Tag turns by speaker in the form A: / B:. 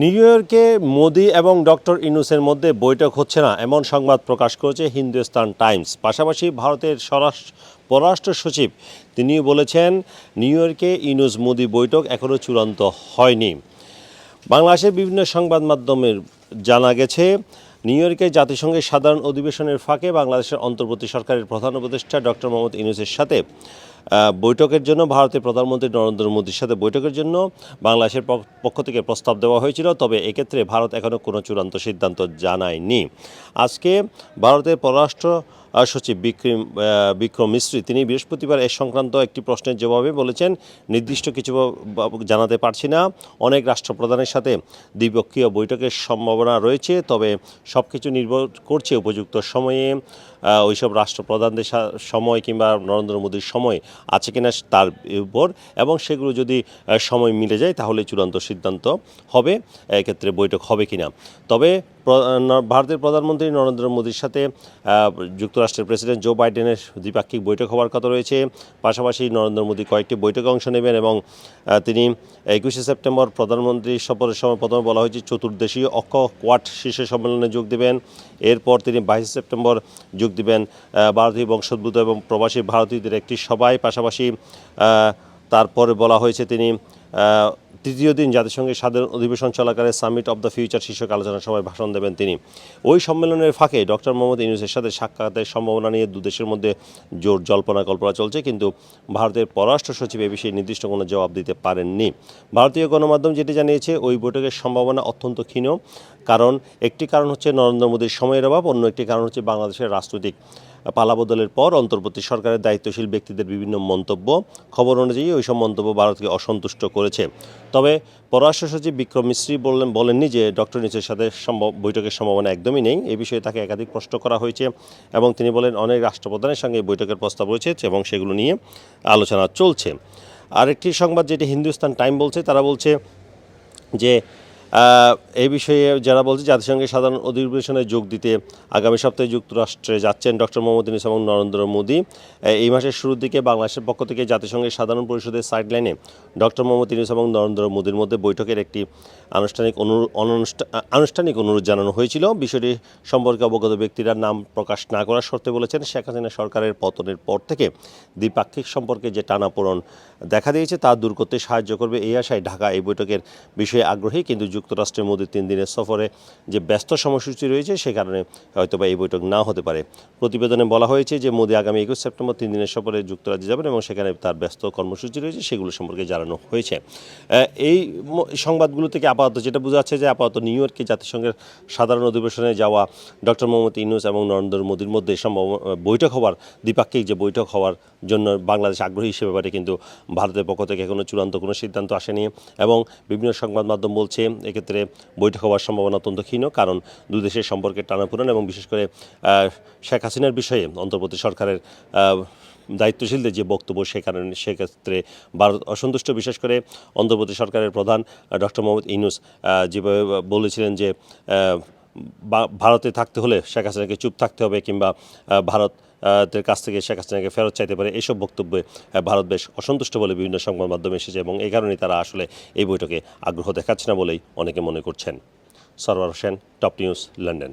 A: New ইয়র্কে মোদি এবং doctor ইনুসের মধ্যে বৈঠক হচ্ছে না, এমন সংবাদ প্রকাশ করেছে হিন্দুস্তান টাইমস। পাশাপাশি ভারতের স্বরাষ্ট্র, পররাষ্ট্র সচিব তিনিও বলেছেন, নিউ ইয়র্কে ইনুস মোদি বৈঠক এখনও চূড়ান্ত হয়নি। বাংলাদেশের বিভিন্ন সংবাদ মাধ্যমের জানা গেছে নিউ ইয়র্কে জাতিসংঘের সাধারণ অধিবেশনের ফাঁকে বাংলাদেশের অন্তর্বর্তী সরকারের প্রধান উপদেষ্টা ডক্টর মোহাম্মদ ইউনুসের সাথে বৈঠকের জন্য ভারতের প্রধানমন্ত্রী নরেন্দ্র মোদীর সাথে বৈঠকের জন্য বাংলাদেশের পক্ষ থেকে প্রস্তাব দেওয়া হয়েছিল। তবে এক্ষেত্রে ভারত এখনও কোনো চূড়ান্ত সিদ্ধান্ত জানায়নি। আজকে ভারতের পররাষ্ট্র সচিব বিক্রম বিক্রম মিশ্রি তিনি বৃহস্পতিবার এ সংক্রান্ত একটি প্রশ্নের জবাবে বলেছেন, নির্দিষ্ট কিছু জানাতে পারছি না। অনেক রাষ্ট্রপ্রধানের সাথে দ্বিপক্ষীয় বৈঠকের সম্ভাবনা রয়েছে, তবে সব কিছু নির্ভর করছে উপযুক্ত সময়ে। ওইসব রাষ্ট্রপ্রধানদের সময় কিংবা নরেন্দ্র মোদীর সময় আছে কিনা তার উপর, এবং সেগুলো যদি সময় মিলে যায়, তাহলে চূড়ান্ত সিদ্ধান্ত হবে, এক্ষেত্রে বৈঠক হবে কিনা। তবে ভারতের প্রধানমন্ত্রী নরেন্দ্র মোদীর সাথে যুক্তরাষ্ট্রের প্রেসিডেন্ট জো বাইডেনের দ্বিপাক্ষিক বৈঠক হওয়ার কথা রয়েছে। পাশাপাশি নরেন্দ্র মোদী কয়েকটি বৈঠকে অংশ নেবেন এবং তিনি একুশে সেপ্টেম্বর প্রধানমন্ত্রী সফরের সময় প্রথমে বলা হয়েছে, চতুর্দেশীয় অক্ষ কোয়াড শীর্ষ সম্মেলনে যোগ দেবেন। এরপর তিনি বাইশে সেপ্টেম্বর যোগ দিবেন ভারতীয় বংশোদ্ভূত এবং প্রবাসী ভারতীয়দের একটি সভায়। পাশাপাশি তারপরে বলা হয়েছে, তিনি তৃতীয় দিন জাতিসংঘের সাধারণ অধিবেশন চলাকালে সামিট অব দ্য ফিউচার শীর্ষক আলোচনা সভায় ভাষণ দেবেন তিনি। ওই সম্মেলনের ফাঁকে ডক্টর মোহাম্মদ ইউনুসের সাথে সাক্ষাতের সম্ভাবনা নিয়ে দুদেশের মধ্যে জোর জল্পনা কল্পনা চলছে, কিন্তু ভারতের পররাষ্ট্র সচিব এ বিষয়ে নির্দিষ্ট কোনো জবাব দিতে পারেননি। ভারতীয় গণমাধ্যম যেটি জানিয়েছে, ওই বৈঠকের সম্ভাবনা অত্যন্ত ক্ষীণ। কারণ একটি কারণ হচ্ছে নরেন্দ্র মোদীর সময়ের অভাব, অন্য একটি কারণ হচ্ছে বাংলাদেশের রাজনৈতিক পালাবদলের পর অন্তর্বর্তী সরকারের দায়িত্বশীল ব্যক্তিদের বিভিন্ন মন্তব্য, খবর অনুযায়ী ওইসব মন্তব্য ভারতকে অসন্তুষ্ট করেছে। তবে পররাষ্ট্র সচিব বিক্রম মিশ্রি বললেন, বলেননি যে ডক্টর নিচের সাথে সম্ভব, বৈঠকের সম্ভাবনা একদমই নেই। এ বিষয়ে তাকে একাধিক প্রশ্ন করা হয়েছে এবং তিনি বলেন, অনেক রাষ্ট্রপ্রধানের সঙ্গে বৈঠকের প্রস্তাব রয়েছে এবং সেগুলো নিয়ে আলোচনা চলছে। আরেকটি সংবাদ যেটি হিন্দুস্তান টাইম বলছে, তারা বলছে যে এই বিষয়ে যারা বলছে জাতিসংঘের সাধারণ অধিবেশনে যোগ দিতে আগামী সপ্তাহে যুক্তরাষ্ট্রে যাচ্ছেন ডক্টর মোহাম্মদ ইউনুস এবং নরেন্দ্র মোদী। এই মাসের শুরুর দিকে বাংলাদেশের পক্ষ থেকে জাতিসংঘের সাধারণ পরিষদের সাইডলাইনে ডক্টর মোহাম্মদ ইউনুস এবং নরেন্দ্র মোদীর মধ্যে বৈঠকের একটি আনুষ্ঠানিক আনুষ্ঠানিক অনুরোধ জানানো হয়েছিল। বিষয়টি সম্পর্কে অবগত ব্যক্তিরা নাম প্রকাশ না করার শর্তে বলেছেন, শেখ হাসিনা সরকারের পতনের পর থেকে দ্বিপাক্ষিক সম্পর্কে যে টানাপোড়ন দেখা দিয়েছে তা দূর করতে সাহায্য করবে এই আশায় ঢাকা এই বৈঠকের বিষয়ে আগ্রহী। কিন্তু যুক্তরাষ্ট্রের মোদীর তিন দিনের সফরে যে ব্যস্ত সময়সূচি রয়েছে, সে কারণে হয়তোবা এই বৈঠক না হতে পারে। প্রতিবেদনে বলা হয়েছে যে, মোদী আগামী একুশ সেপ্টেম্বর তিন দিনের সফরে যুক্তরাজ্যে যাবেন এবং সেখানে তার ব্যস্ত কর্মসূচি রয়েছে, সেগুলো সম্পর্কে জানানো হয়েছে। এই সংবাদগুলো থেকে আপাতত যেটা বোঝা যাচ্ছে যে আপাতত নিউ ইয়র্কে জাতিসংঘের সাধারণ অধিবেশনে যাওয়া ডক্টর মোহাম্মদ ইউনুস এবং নরেন্দ্র মোদীর মধ্যে সম্ভব বৈঠক হওয়ার, দ্বিপাক্ষিক যে বৈঠক হওয়ার জন্য বাংলাদেশ আগ্রহী হিসেবে ব্যাপারে কিন্তু ভারতের পক্ষ থেকে এখনও চূড়ান্ত কোনো সিদ্ধান্ত আসেনি এবং বিভিন্ন সংবাদ মাধ্যম বলছে এক্ষেত্রে বৈঠক হওয়ার সম্ভাবনা অত্যন্ত ক্ষীণ কারণ দুই দেশের সম্পর্কের টানাপোড়েন এবং বিশেষ করে শেখ হাসিনার বিষয়ে অন্তর্বর্তী সরকারের দায়িত্বশীলদের যে বক্তব্য সে কারণে সেক্ষেত্রে ভারত অসন্তুষ্ট। বিশেষ করে অন্ধ্রপ্রদেশ সরকারের প্রধান ডক্টর মোহাম্মদ ইনুস যেভাবে বলেছিলেন যে ভারতে থাকতে হলে শেখ হাসিনাকে চুপ থাকতে হবে কিংবা ভারত আহ, দের কাছ থেকে শেখ হাসিনাকে ফেরত চাইতে পারে এইসব বক্তব্যে ভারত বেশ অসন্তুষ্ট বলে বিভিন্ন সংবাদ মাধ্যমে এসেছে এবং এই কারণেই তারা আসলে এই বৈঠকে আগ্রহ দেখাচ্ছে না বলেই অনেকে মনে করছেন। Sarwar Hossain top news London.